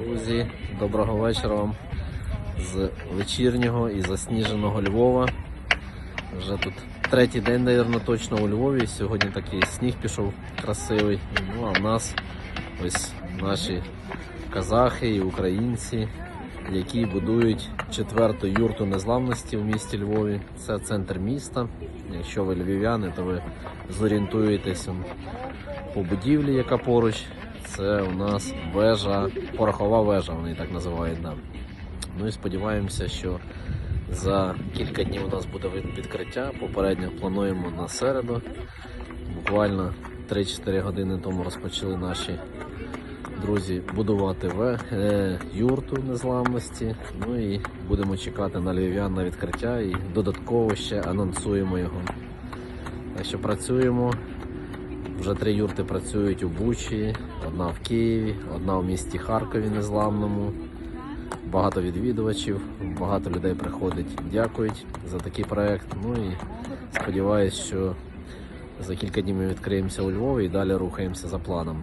Друзі, доброго вечора вам з вечірнього і засніженого Львова. Вже тут третій день, мабуть, точно у Львові. Сьогодні такий сніг пішов красивий. Ну а в нас ось наші казахи і українці, які будують четверту юрту незламності в місті Львові. Це центр міста. Якщо ви львів'яни, то ви зорієнтуєтесь по будівлі, яка поруч. Це у нас вежа, порохова вежа, вони так називають. Да. Ну і сподіваємося, що за кілька днів у нас буде відкриття. Попередньо плануємо на середу. Буквально 3-4 години тому розпочали наші друзі будувати ве- е, юрту незламності. Ну і будемо чекати на львів'ян на відкриття і додатково ще анонсуємо його. Так що працюємо. Вже три юрти працюють у Бучі, одна в Києві, одна в місті Харкові незламному. Багато відвідувачів, багато людей приходить, дякують за такий проект. Ну і сподіваюсь, що за кілька днів ми відкриємося у Львові і далі рухаємося за планом.